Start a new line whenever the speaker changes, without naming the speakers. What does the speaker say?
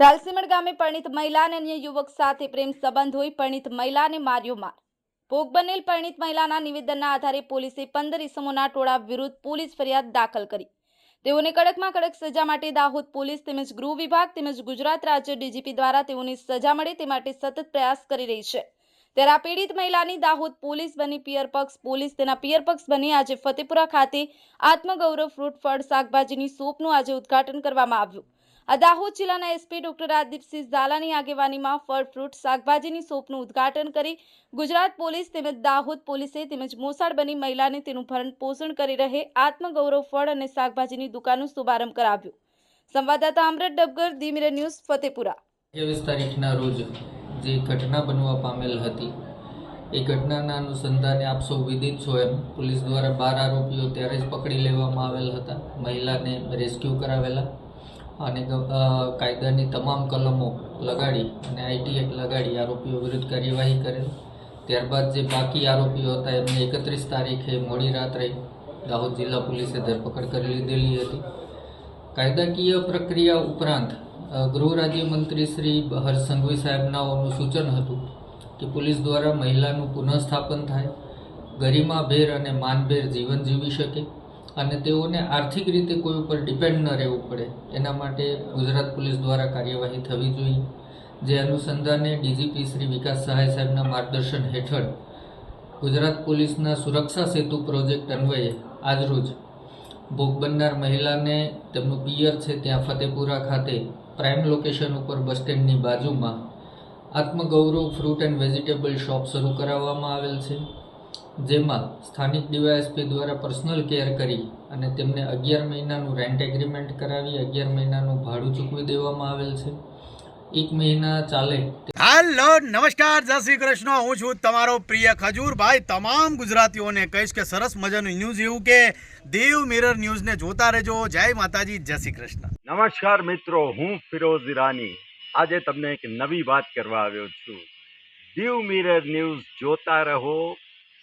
ઢાલસીમડ ગામે પરણિત મહિલા અને અન્ય યુવક સાથે પ્રેમ સંબંધ હોય પરિણીત મહિલાને માર્યો માર. ભોગ બનેલ પરિણીત મહિલાના નિવેદનના આધારે પોલીસે પંદર ઇસમોના ટોળા વિરુદ્ધ પોલીસ ફરિયાદ દાખલ કરી. તેઓને કડકમાં કડક સજા માટે દાહોદ પોલીસ તેમજ ગૃહ વિભાગ તેમજ ગુજરાત રાજ્ય ડીજીપી દ્વારા તેઓને સજા મળે તે માટે સતત પ્રયાસ કરી રહી છે. ત્યારે આ પીડિત મહિલાની દાહોદ પોલીસ બની પિયર પક્ષ, પોલીસ તેના પિયર પક્ષ બની. આજે ફતેપુરા ખાતે આત્મગૌરવ ફ્રૂટ ફળ શાકભાજીની શોપનું આજે ઉદ્ઘાટન કરવામાં આવ્યું. આ દાહોદ જિલ્લાના એસપી ડોક્ટર રાજદીપસિંહ ઝાલાની આગેવાનીમાં ફળ, ફ્રૂટ, શાકભાજીની શોપનું ઉદ્ઘાટન કરી ગુજરાત પોલીસ તેમજ દાહોદ પોલીસે તેમજ મોસાળ બની મહિલાને તેનું ભરણ પોષણ કરી રહે, આત્મગૌરવ ફળ અને શાકભાજીની દુકાનનો શુભારંભ કરાવ્યો. સંવાદદાતા અમરત ડબગર ધીમીરે ન્યૂઝ, ફતેપુરા.
ત્રેવીસ તારીખના રોજ જે ઘટના બનવા પામેલ હતી, એ ઘટનાના અનુસંધાને આપ સૌ વિદિત છો એમ પોલીસ દ્વારા બાર આરોપીઓ ત્યારે જ પકડી લેવામાં આવેલ હતા. મહિલાને રેસ્ક્યુ કરાવેલા. અને કાયદાની તમામ કલમો લગાડી અને આઈટી એક્ટ લગાડી આરોપીઓ વિરુદ્ધ કાર્યવાહી કરેલ. ત્યારબાદ જે બાકી આરોપીઓ હતા, એમને એકત્રીસ તારીખે મોડી રાત્રે દાહોદ જિલ્લા પોલીસે ધરપકડ કરી લીધેલી હતી. કાયદાકીય પ્રક્રિયા ઉપરાંત ગૃહ રાજ્યમંત્રી શ્રી હર્ષ સંઘવી સાહેબનાઓનું સૂચન હતું કે પોલીસ દ્વારા મહિલાનું પુનઃસ્થાપન થાય, ગરિમાભેર અને માનભેર જીવન જીવી શકે. અને તેઓને આર્થિક રીતે કોઈ ઉપર ડિપેન્ડ ન રહેવું પડે. એના માટે ગુજરાત પોલીસ દ્વારા કાર્યવાહી થવી જોઈએ. જે અનુસંધાને ડીજીપી શ્રી વિકાસ સહાય સાહેબના માર્ગદર્શન હેઠળ ગુજરાત પોલીસના સુરક્ષા સેતુ પ્રોજેક્ટ અન્વયે આજરોજ ભોગ બનનાર મહિલાને તેમનું પિયર છે ત્યાં ફતેપુરા ખાતે પ્રાઇમ લોકેશન ઉપર બસ સ્ટેન્ડની બાજુમાં Atmagaurav fruit and vegetable shop શરૂ કરાવવામાં આવેલ છે. જેમાં સ્થાનિક ડીવાયએસપી દ્વારા પર્સનલ કેર કરી અને તેમને અગિયાર મહિનાનું રેન્ટ એગ્રીમેન્ટ કરાવી અગિયાર મહિનાનું ભાડું ચૂકવી દેવામાં આવેલ છે. એક મહિના ચાલે
હેલો નમસ્કાર જય શ્રી કૃષ્ણ. હું છું તમારો પ્રિય ખજૂરભાઈ. તમામ ગુજરાતીઓને કહીશ કે સરસ મજાનું ન્યૂઝ એવું કે દેવ મિરર ન્યૂઝને જોતા રહેજો. જય માતાજી જય શ્રી કૃષ્ણ.
નમસ્કાર મિત્રો હું ફિરોઝ ઈરાની. આજે તમને એક નવી વાત કરવા આવ્યો છું. દીવ મિરર ન્યૂઝ જોતા રહો